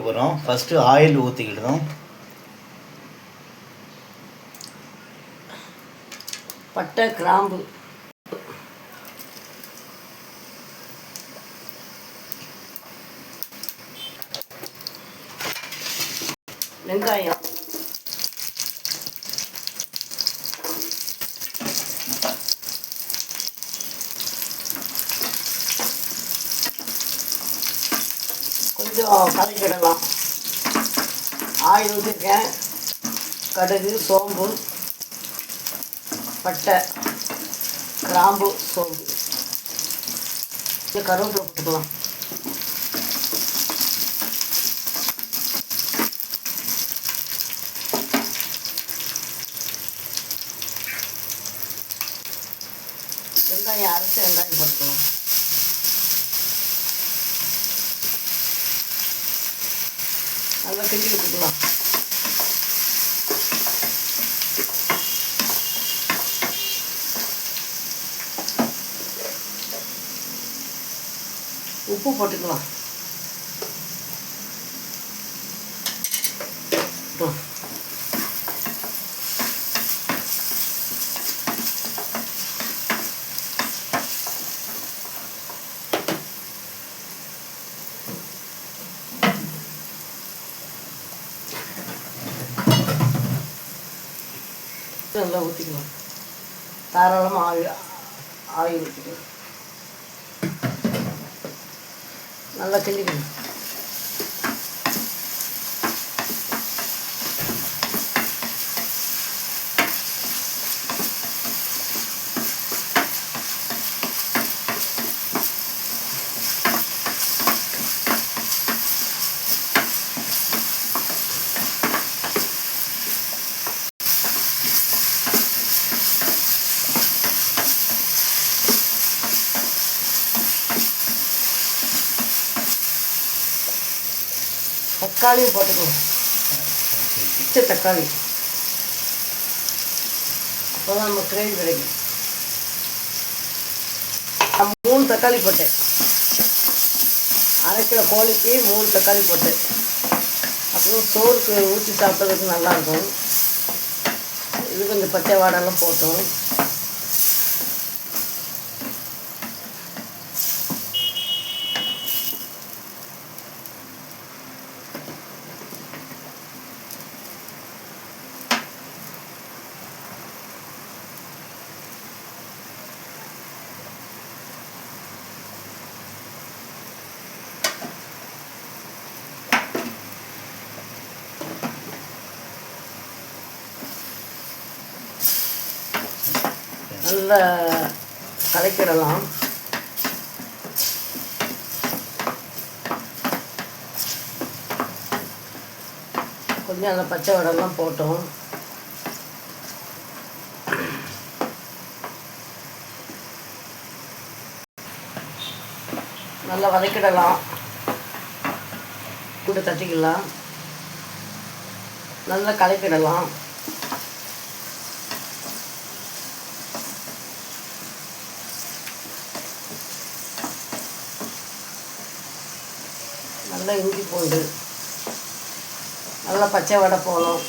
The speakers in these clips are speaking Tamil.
போகிறோம் ஃபஸ்ட்டு ஆயில் ஊற்றிக்கிடுறோம் பட்டை கிராம்பு. வெங்காயம். கொஞ்சம் கலக்கிடலாம். ஆயில் ஊற்றிருக்கேன் கடுகு சோம்பு பட்டை கிராம்பு சோம்பு. இந்த கருவேப்பிலை போட்டுக்கலாம். வெங்காயம் அரைச்ச வெங்காயம் போட்டுக்கலாம். நல்லா கிண்டி விட்டுக்கலாம் உப்பு போட்டுக்கலாம். நல்லா ஊற்றிக்கணும் தாராளமாக ஆவி ஆவி ஊற்றிக்கணும் நல்லா கிண்டிக்கணும். தக்காளியும் போட்டுக்கலாம் பச்சை தக்காளி. அப்போ தான் நம்ம கிரேவி கிடைக்கும். நான் மூணு தக்காளி போட்டேன். அரைக்கிற கோழிக்கு மூணு தக்காளி போட்டேன். அப்புறம் சோறுக்கு ஊற்றி சாப்பிட்றதுக்கு நல்லாயிருக்கும். இது கொஞ்சம் பச்சை வாடெல்லாம் போட்டோம். நல்லா கலக்கிடலாம் கொஞ்சம் அந்த பச்சை வடெல்லாம் போட்டோம். நல்லா வதக்கிடலாம். கூட தட்டிக்கலாம். நல்லா கலக்கிடலாம். நல்லா இஞ்சி பூண்டு நல்லா பச்சை வடை போகணும்.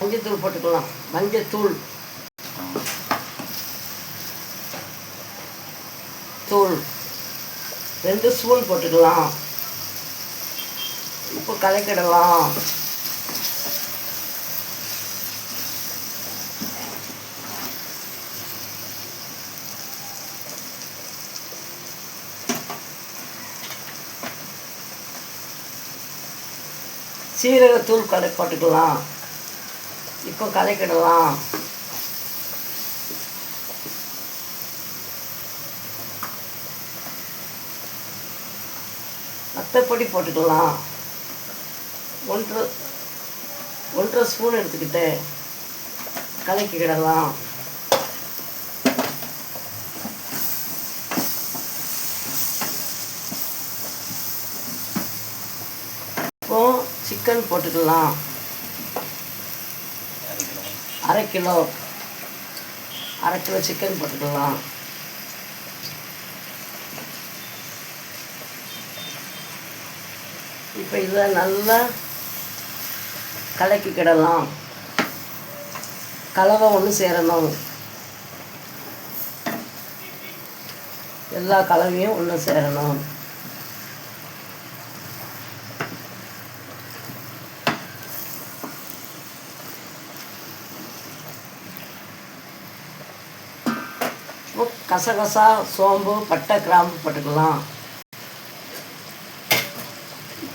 மஞ்சத்தூள் போட்டுக்கலாம். மஞ்சத்தூள். தூள். ரெண்டு ஸ்பூன் போட்டுக்கலாம். உப்பு கலக்கிடலாம். சீரகத்தூள் கலை போட்டுக்கலாம். இப்போ கலக்கிடலாம். வத்தப்பொடி போட்டுக்கலாம். ஒன்றரை ஒன்றரை ஸ்பூன் எடுத்துக்கிட்டேன் கலக்கிக்கிடலாம் இப்போ சிக்கன் போட்டுக்கலாம். அரை கிலோ அரை கிலோ சிக்கன் போட்டுக்கலாம். இப்போ இதை நல்லா கலக்கிக்கிடலாம் கலவை ஒன்று சேரணும். எல்லா கலவையும் ஒன்று சேரணும். கசகசா சோம்பு பட்டை கிராம்பு போட்டுக்கலாம்.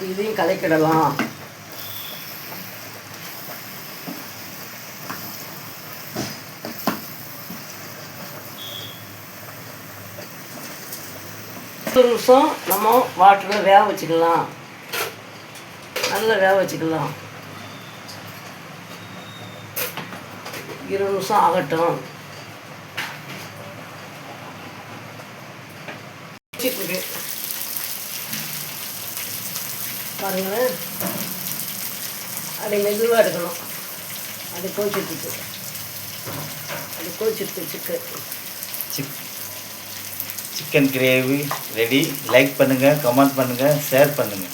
இதையும் கலக்கிடலாம். ஒரு நிமிஷம் நம்ம வாட்டரில் வேக வச்சுக்கலாம். நல்லா வேக வச்சுக்கலாம். இருபது நிமிஷம் ஆகட்டும். பாருங்களேன். அது மெதுவாக எடுக்கணும். அது கோச்சிட்டு அது கோச்சிட்டு சிக்கன் சிக்கு சிக்கன் கிரேவி ரெடி. லைக் பண்ணுங்கள் கமெண்ட் பண்ணுங்கள் ஷேர் பண்ணுங்கள்